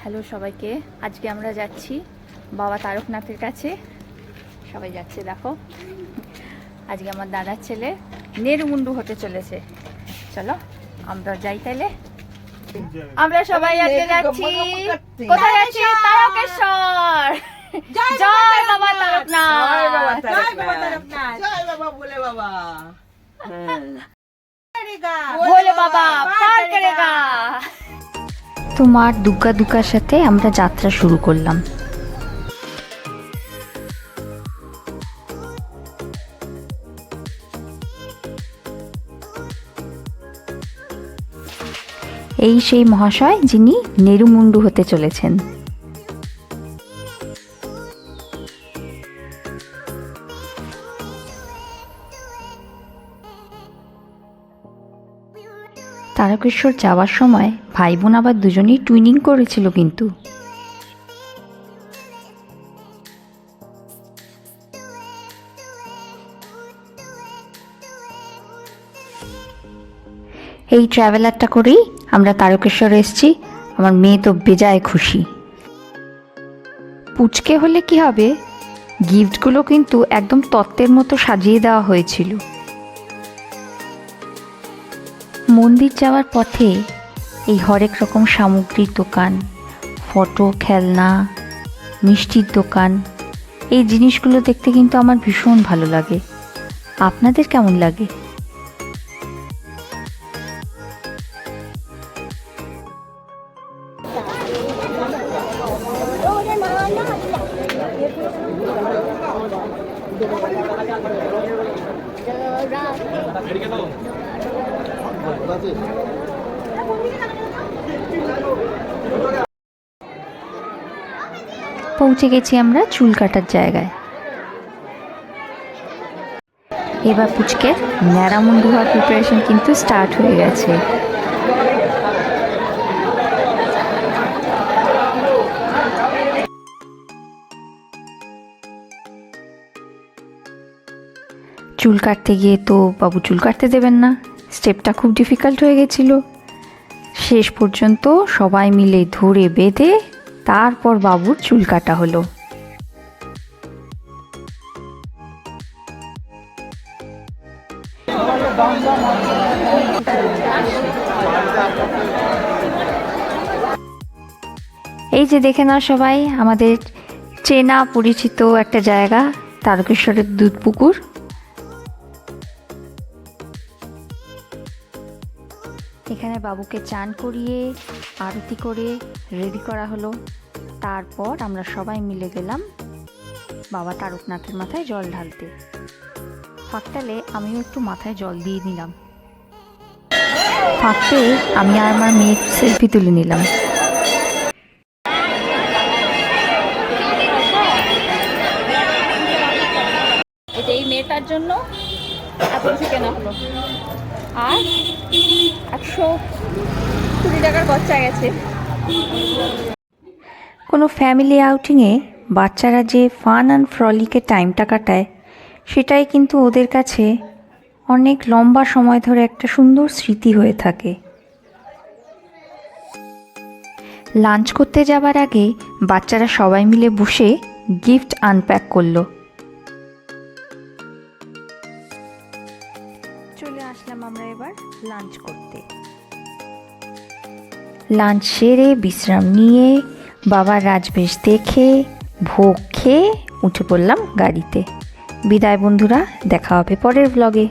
Hello সবাইকে আজকে আমরা যাচ্ছি বাবা তারকনাথের কাছে। সবাই যাচ্ছে দেখো। আজকে আমার দাদার ছেলে নেরুমুন্ডু হতে চলেছে। চলো আমরা যাই তাইলে আমরা সবাই আজকে যাচ্ছি। কোথায় যাচ্ছি? তারকেশ্বর। জয় বাবা তারকনাথ। জয় বাবা তারকনাথ। জয় বাবা ভোলে বাবা। ভোলে বাবা পার করেগা তোমার দুগ্গা দুগ্গার সাথে আমরা যাত্রা শুরু করলাম। এই সেই মহাশয় যিনি নেরুমুন্ডু হতে চলেছেন। তারকেশ্বর যাওয়ার সময় ভাই বোন আবার দুজনেই টুইনিং করেছিল কিন্তু। এই ট্রাভেলারটা করেই আমরা তারকেশ্বর এসেছি। আমার মেয়ে তো বেজায় খুশি। পুচকে হলে কি হবে? গিফটগুলো কিন্তু একদম তত্ত্বের মতো সাজিয়ে দেওয়া হয়েছিল। মন্দির যাওয়ার পথে এই হরেক রকম সামগ্রীর দোকান, ফটো, খেলনা, মিষ্টির দোকান, এই জিনিসগুলো দেখতে কিন্তু আমার ভীষণ ভালো লাগে। আপনাদের কেমন লাগে? পৌঁছে গেছি আমরা চুল কাটার জায়গায়। এবার পুচকে ন্যাড়ামুন্ডু হওয়ার প্রিপারেশন কিন্তু স্টার্ট হয়ে গেছে। চুল কাটতে গিয়ে তো বাবু চুল কাটতে দেবেন না। স্টেপটা খুব ডিফিকাল্ট হয়ে গেছিল। শেষ পর্যন্ত সবাই মিলে ধরে বেঁধে তারপর বাবুর চুল কাটা হলো। এই যে দেখে না সবাই, আমাদের চেনা পরিচিত একটা জায়গা, তারকেশ্বরের দুধ পুকুর এখানে বাবুকে চান করিয়ে, আরতি করে রেডি করা হলো। তারপর আমরা সবাই মিলে গেলাম বাবা তারকনাথের মাথায় জল ঢালতে। ফাঁকটালে আমিও একটু মাথায় জল দিয়ে নিলাম। ফাঁকতে আমি আর আমার মেয়ে সেলফি তুলে নিলাম। এই মেয়েটার জন্য হলো আর একশো কুড়ি টাকার গেছে। কোনো ফ্যামিলি আউটিংয়ে বাচ্চারা যে ফান অ্যান্ড ফ্রলিকে টাইমটা কাটায়, সেটাই কিন্তু ওদের কাছে অনেক লম্বা সময় ধরে একটা সুন্দর স্মৃতি হয়ে থাকে। লাঞ্চ করতে যাবার আগে বাচ্চারা সবাই মিলে বসে গিফট আনপ্যাক করল। চলে আসলাম আমরা এবার লাঞ্চ করতে। লাঞ্চ সেরে বিশ্রাম নিয়ে বাবার রাজবেশ দেখে, ভোগ খেয়ে উঠে পড়লাম গাড়িতে। বিদায় বন্ধুরা, দেখা হবে পরের ব্লগে